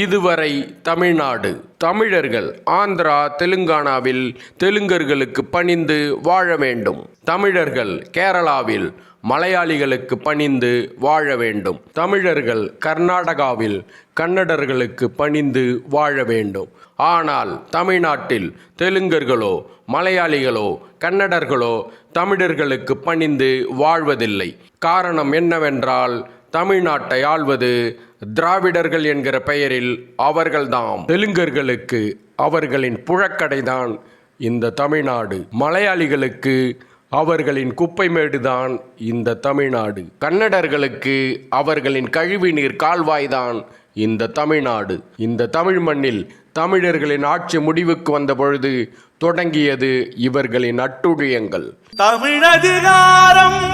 இதுவரை தமிழ்நாடு. தமிழர்கள் ஆந்திரா தெலுங்கானாவில் தெலுங்கர்களுக்கு பணிந்து வாழ வேண்டும். தமிழர்கள் கேரளாவில் மலையாளிகளுக்கு பணிந்து வாழ வேண்டும். தமிழர்கள் கர்நாடகாவில் கன்னடர்களுக்கு பணிந்து வாழ வேண்டும். ஆனால் தமிழ்நாட்டில் தெலுங்கர்களோ மலையாளிகளோ கன்னடர்களோ தமிழர்களுக்கு பணிந்து வாழ்வதில்லை. காரணம் என்னவென்றால் தமிழ்நாட்டை ஆள்வது திராவிடர்கள் என்கிற பெயரில் அவர்கள்தாம். தெலுங்கர்களுக்கு அவர்களின் புழக்கடைதான் இந்த தமிழ்நாடு. மலையாளிகளுக்கு அவர்களின் குப்பைமேடுதான் இந்த தமிழ்நாடு. கன்னடர்களுக்கு அவர்களின் கழிவுநீர் கால்வாய்தான் இந்த தமிழ்நாடு. இந்த தமிழ் மண்ணில் தமிழர்களின் ஆட்சி முடிவுக்கு வந்த பொழுது தொடங்கியது இவர்களின் அட்டுழியங்கள். தமிழதிகாரம்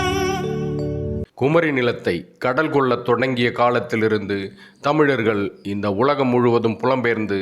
குமரி நிலத்தை கடல் கொள்ளத் தொடங்கிய காலத்திலிருந்து தமிழர்கள் இந்த உலகம் முழுவதும் புலம்பெயர்ந்து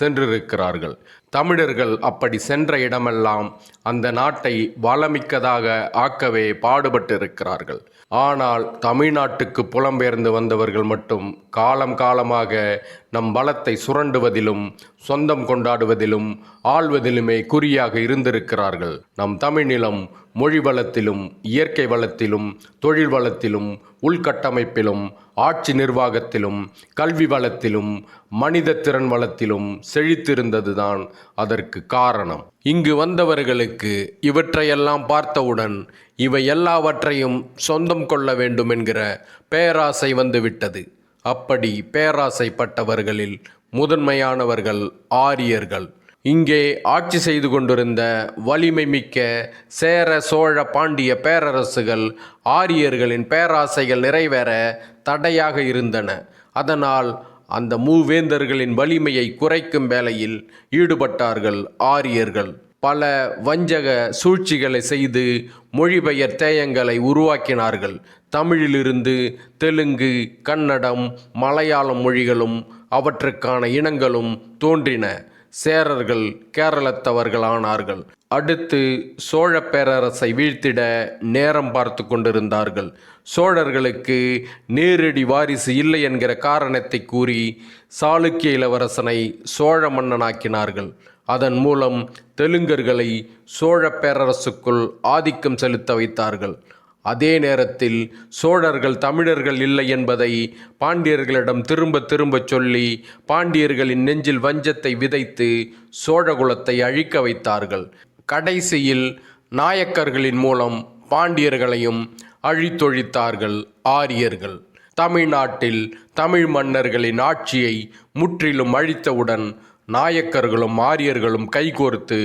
சென்றிருக்கிறார்கள். தமிழர்கள் அப்படி சென்ற இடமெல்லாம் அந்த நாட்டை வளமிக்கதாக ஆக்கவே பாடுபட்டிருக்கிறார்கள். ஆனால் தமிழ்நாட்டுக்கு புலம்பெயர்ந்து வந்தவர்கள் மட்டும் காலம் காலமாக நம் பலத்தை சுரண்டுவதிலும் சொந்தம் கொண்டாடுவதிலும் ஆள்வதிலுமே குறியாக இருந்திருக்கிறார்கள். நம் தமிழ்நிலம் மொழி வளத்திலும் இயற்கை வளத்திலும் தொழில் வளத்திலும் உள்கட்டமைப்பிலும் ஆட்சி நிர்வாகத்திலும் கல்வி வளத்திலும் மனித திறன் வளத்திலும் செழித்திருந்ததுதான் அதற்கு காரணம். இங்கு வந்தவர்களுக்கு இவற்றையெல்லாம் பார்த்தவுடன் இவை எல்லாவற்றையும் சொந்தம் கொள்ள வேண்டும் என்கிற பேராசை வந்துவிட்டது. அப்படி பேராசைப்பட்டவர்களில் முதன்மையானவர்கள் ஆரியர்கள். இங்கே ஆட்சி செய்து கொண்டிருந்த வலிமை மிக்க சேர சோழ பாண்டிய பேரரசுகள் ஆரியர்களின் பேராசைகள் நிறைவேற தடையாக இருந்தன. அதனால் அந்த மூவேந்தர்களின் வலிமையை குறைக்கும் வேலையில் ஈடுபட்டார்கள் ஆரியர்கள். பல வஞ்சக சூழ்ச்சிகளை செய்து மொழிபெயர் தேயங்களை உருவாக்கினார்கள். தமிழிலிருந்து தெலுங்கு கன்னடம் மலையாளம் மொழிகளும் அவற்றுக்கான இனங்களும் தோன்றின. சேரர்கள் கேரளத்தவர்களானார்கள். அடுத்து சோழ பேரரசை வீழ்த்திட நேரம் பார்த்து கொண்டிருந்தார்கள். சோழர்களுக்கு நேரடி வாரிசு இல்லை என்கிற காரணத்தை கூறி சாளுக்கிய இளவரசனை சோழ மன்னனாக்கினார்கள். அதன் மூலம் தெலுங்கர்களை சோழ பேரரசுக்குள் ஆதிக்கம் செலுத்த வைத்தார்கள். அதே நேரத்தில் சோழர்கள் தமிழர்கள் இல்லை என்பதை பாண்டியர்களிடம் திரும்ப திரும்ப சொல்லி பாண்டியர்களின் நெஞ்சில் வஞ்சத்தை விதைத்து சோழகுலத்தை அழிக்க வைத்தார்கள். கடைசியில் நாயக்கர்களின் மூலம் பாண்டியர்களையும் அழித்தொழித்தார்கள் ஆரியர்கள். தமிழ்நாட்டில் தமிழ் மன்னர்களின் ஆட்சியை முற்றிலும் அழித்தவுடன் நாயக்கர்களும் ஆரியர்களும் கைகோர்த்து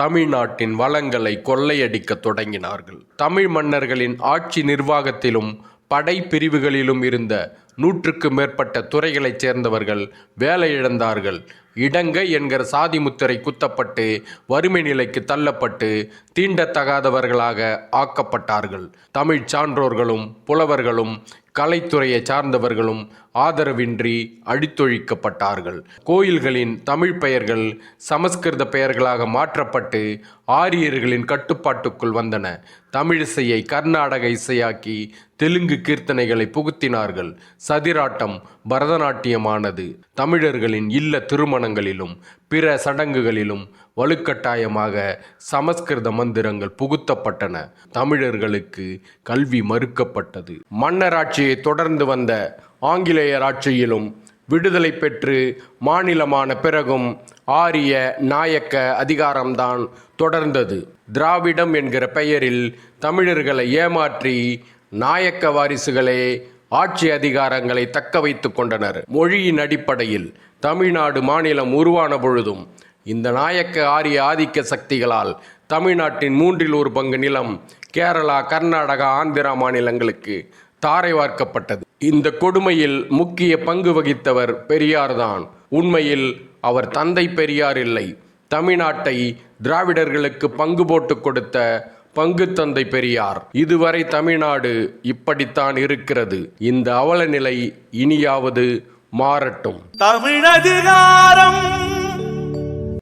தமிழ்நாட்டின் வளங்களை கொள்ளையடிக்க தொடங்கினார்கள். தமிழ் மன்னர்களின் ஆட்சி நிர்வாகத்திலும் படை பிரிவுகளிலும் இருந்த நூற்றுக்கு மேற்பட்ட துறைகளைச் சேர்ந்தவர்கள் வேலை இழந்தார்கள். இடங்கை என்கிற சாதி முத்திரை குத்தப்பட்டு வறுமை நிலைக்கு தள்ளப்பட்டு தீண்டத்தகாதவர்களாக ஆக்கப்பட்டார்கள். தமிழ்ச் சான்றோர்களும் புலவர்களும் கலைத்துறையை சார்ந்தவர்களும் ஆதரவின்றி அழித்தொழிக்கப்பட்டார்கள் கோயில்களின் தமிழ் பெயர்கள் சமஸ்கிருத பெயர்களாக மாற்றப்பட்டு ஆரியர்களின் கட்டுப்பாட்டுக்குள் வந்தன. தமிழிசையை கர்நாடக இசையாக்கி தெலுங்கு கீர்த்தனைகளை புகுத்தினார்கள். சதிராட்டம் பரதநாட்டியமானது. தமிழர்களின் இல்ல திருமணங்களிலும் பிற சடங்குகளிலும் வலுக்கட்டாயமாக சமஸ்கிருத மந்திரங்கள் புகுத்தப்பட்டன. தமிழர்களுக்கு கல்வி மறுக்கப்பட்டது. மன்னராட்சியை தொடர்ந்து வந்த ஆங்கிலேயர் ஆட்சியிலும் விடுதலை பெற்று மாநிலமான பிறகும் ஆரிய நாயக்க அதிகாரம்தான் தொடர்ந்தது. திராவிடம் என்கிற பெயரில் தமிழர்களை ஏமாற்றி நாயக்க வாரிசுகளே ஆட்சி அதிகாரங்களை தக்க வைத்து கொண்டனர். மொழியின் அடிப்படையில் தமிழ்நாடு மாநிலம் உருவான பொழுதும் இந்த நாயக்க ஆரிய ஆதிக்க சக்திகளால் தமிழ்நாட்டின் மூன்றில் ஒரு பங்கு நிலம் கேரளா கர்நாடகா ஆந்திரா மாநிலங்களுக்கு தாரை வார்க்கப்பட்டது. இந்த கொடுமையில் முக்கிய பங்கு வகித்தவர் பெரியார்தான் உண்மையில் அவர் தந்தை பெரியார் இல்லை. தமிழ்நாட்டை திராவிடர்களுக்கு பங்கு போட்டு கொடுத்த பங்கு தந்தை பெரியார். இதுவரை தமிழ்நாடு இப்படித்தான் இருக்கிறது. இந்த அவல நிலை இனியாவது மாறட்டும். தமிழதிகாரம்